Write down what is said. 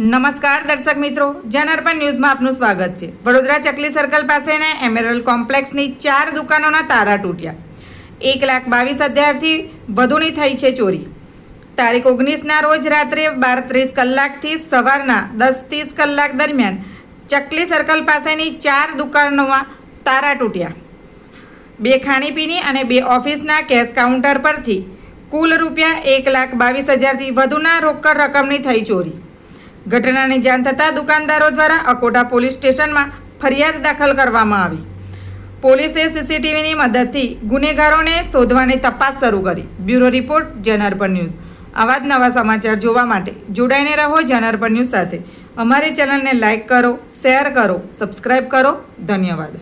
નમસ્કાર દર્શક મિત્રો જનઅર્પણ ન્યૂઝમાં આપનું સ્વાગત છે. વડોદરા ચકલી સર્કલ પાસેના એમેરલ કોમ્પ્લેક્સની ચાર દુકાનોના તારા તૂટ્યા. એક લાખ બાવીસ હજારથી વધુની થઈ છે ચોરી. તારીખ ઓગણીસના રોજ રાત્રે બાર ત્રીસ કલાકથી સવારના દસ ત્રીસ કલાક દરમિયાન ચકલી સર્કલ પાસેની ચાર દુકાનોમાં તારા તૂટ્યા. બે ખાણીપીણી અને બે ઓફિસના કેશ કાઉન્ટર પરથી કુલ રૂપિયા એક લાખ બાવીસ હજારથી વધુના રોકડ રકમની થઈ ચોરી. ઘટનાની જાણ થતાં દુકાનદારો દ્વારા અકોટા પોલીસ સ્ટેશનમાં ફરિયાદ દાખલ કરવામાં આવી. પોલીસે સીસીટીવીની મદદથી ગુનેગારોને શોધવાની તપાસ શરૂ કરી. Bureau report Janarpan news. આવા જ નવા સમાચાર જોવા માટે જોડાઈને રહો જનઅર્પણ ન્યૂઝ સાથે. અમારી ચેનલને લાઇક કરો, શેર કરો સબસ્ક્રાઈબ કરો. ધન્યવાદ.